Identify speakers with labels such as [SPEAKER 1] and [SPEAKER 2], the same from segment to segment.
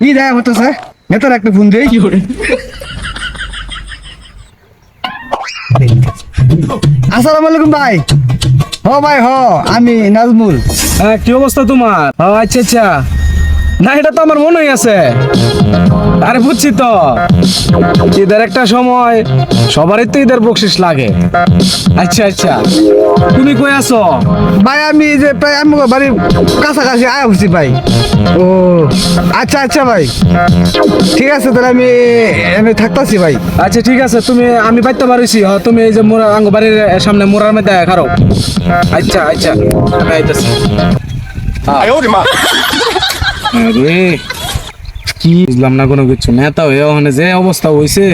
[SPEAKER 1] ই দেখা হতেছে নেতার একটা ফোন দেই। আসসালামু আলাইকুম ভাই। হ ভাই, হ, আমি নাজমুল।
[SPEAKER 2] হ্যাঁ কি অবস্থা তোমার? আচ্ছা আচ্ছা। না এটা তো আমার মনেই আছে। আরে বুঝছি তো। ঈদের একটা সময় সবারই তো ঈদের বকশিস লাগে। আচ্ছা আচ্ছা। তুমি কই আছো?
[SPEAKER 1] ভাই আমি যে প্রায় আমি বাড়ির কাছাকাছি আয়া হচ্ছি ভাই। ও আচ্ছা আচ্ছা ভাই। ঠিক আছে তাহলে আমি আমি থাকতাছি ভাই।
[SPEAKER 2] আচ্ছা ঠিক আছে। তুমি আমি বাইতে পারিছি তুমি এই যে মোরা আঙ্গ বাড়ির সামনে মোড়ার মধ্যে খারো। আচ্ছা আচ্ছা। আমি আইতাছি। আরে কি বুঝলাম না কোনো কিছু। নেতা হয়ে ওখানে যে অবস্থা হইছে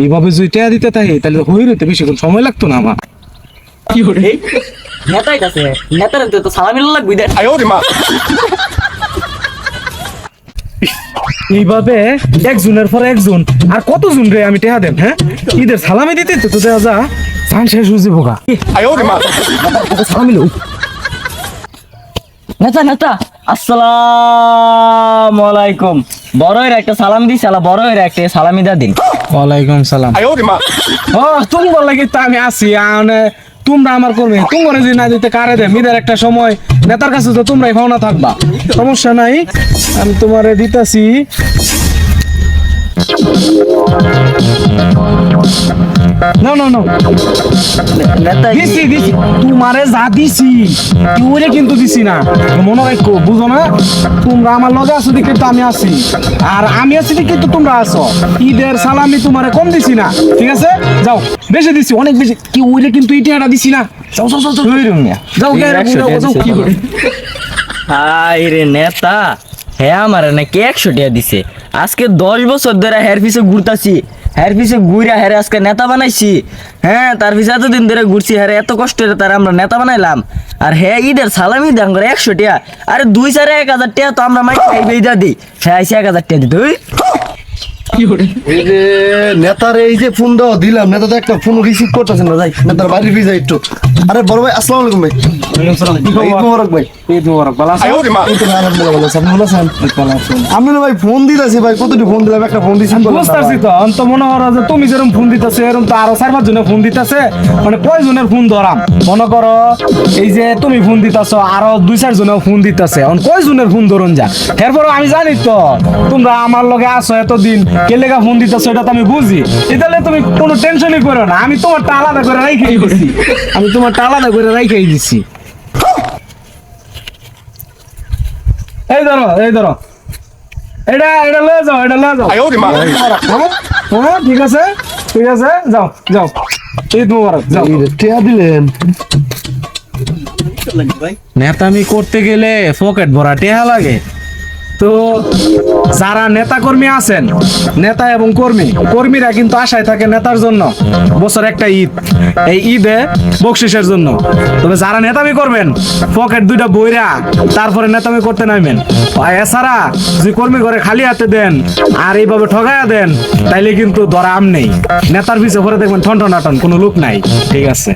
[SPEAKER 2] এইভাবে যদি টেয়া দিতে থাকি তাহলে হই রইতে বেশিক্ষণ। সময় লাগতো না আমার।
[SPEAKER 3] নেতাই কাছে নেতার তো সালামি লাগবে দেখ
[SPEAKER 2] এইভাবে একজনের পর একজন আর কতজন রে আমি টেহা দেন হ্যাঁ? ঈদের সালামি দিতে তো তো দেওয়া যা। সান শেষ হয়ে বোকা সালামি
[SPEAKER 3] নেতা নেতা! আসসালামু আলাইকুম। বড়য়ের একটা সালাম দিস আলা বড়য়ের একটা সালামি দা দিন।
[SPEAKER 2] ওয়ালাইকুম সালাম। ও তুমি বল লাগি তো আমি আসি আনে তোমরা আমার কর্মী। তোমরা যদি না দিতে কারে দে ঈদের একটা সময়। নেতার কাছে তো তোমরাই ভাওনা থাকবা। সমস্যা নাই। আমি তোমারে দিতাছি। না না না দিছি দিছি। তোমারে যা দিছি তুইরে কিন্তু দিছি না। মনে রাখো বুঝো না? তোমরা আমার লগে আছো দেখে তো আমি আছি। আর আমি আছি দেখে তো তোমরা আছো। ঈদের সালামি তোমারে কম দিছি না। ঠিক আছে? যাও। বেশি দিছি অনেক বেশি। কি ওইরে কিন্তু ইটিয়াটা দিছি না। যাও যাও যাও যাও। যাও যাও, যাও, কি করে?
[SPEAKER 3] হাই রে নেতা হ্যাঁ আমার নাকি একশো টাকা দিছে। আজকে দশ বছর ধরে হেয়ার পিছে ঘুরতাছি হেয়ার পিছে ঘুরে হেরে আজকে নেতা বানাইছি। হ্যাঁ তার পিছে এতদিন ধরে ঘুরছি হ্যাঁ এত কষ্ট তার আমরা নেতা বানাইলাম। আর হ্যাঁ ঈদের সালামি দাম করে একশো টাকা আরে দুই চারে এক হাজার টাকা তো আমরা মাই খাইবে যা দিই হ্যাঁ এসে এক হাজার টাকা দিত
[SPEAKER 1] এই যে নেতার এই যে ফোন দাও দিলাম নেতা তো একটা ফোন রিসিভ করতেছেন না যাই নেতার বাড়ি ফিরে যাই একটু। আরে বড় ভাই আসসালামু আলাইকুম ভাই। তো? আমি ভাই ফোন দিতেছি ভাই কতটি ফোন দিলাম একটা ফোন দিছি
[SPEAKER 2] বুঝতে পারছি তো অন্ত মনে করো যে তুমি যেরকম ফোন দিতেছো এরকম তো আরও চার পাঁচ জনের ফোন দিতেছে মানে কয়জনের ফোন ধরাম মনে করো এই যে তুমি ফোন দিতেছো আরও দুই চার ফোন দিতেছে অন কয়জনের ফোন ধরুন যা এরপরও আমি জানি তো তোমরা আমার লগে আসো এতদিন কে লেগা ফোন দিতেছো এটা তো আমি বুঝি এতালে তুমি কোনো টেনশনই করো না আমি তোমারটা আলাদা করে রাইখেই আমি তোমারটা আলাদা করে রাইখেই দিছি এই ধরো এই ধরো। এটা এটা লয়ে যাও এটা লয়ে যাও। হ্যাঁ? হ্যাঁ ঠিক আছে ঠিক আছে যাও যাও। ঈদ মুবারক যাও।
[SPEAKER 1] টিয়া দিলেন।
[SPEAKER 2] নেতামি করতে গেলে পকেট ভরা টেহা লাগে। তো যারা নেতা কর্মী আছেন, নেতা এবং কর্মী, কর্মীরা কিন্তু আশায় থাকে নেতার জন্য বছর একটা ঈদ। এই ঈদে বকশিসের জন্য। তবে যারা নেতামি করবেন, পকেট দুইটা বইরা, তারপরে নেতামি করতে নামবেন আর এছাড়া যদি কর্মী করে খালি হাতে দেন, আর এইভাবে ঠগাইয়া দেন, তাইলে কিন্তু ধরা আম নেই। নেতার পিছে পরে দেখবেন ঠন ঠন কোনো লোক নাই। ঠিক আছে।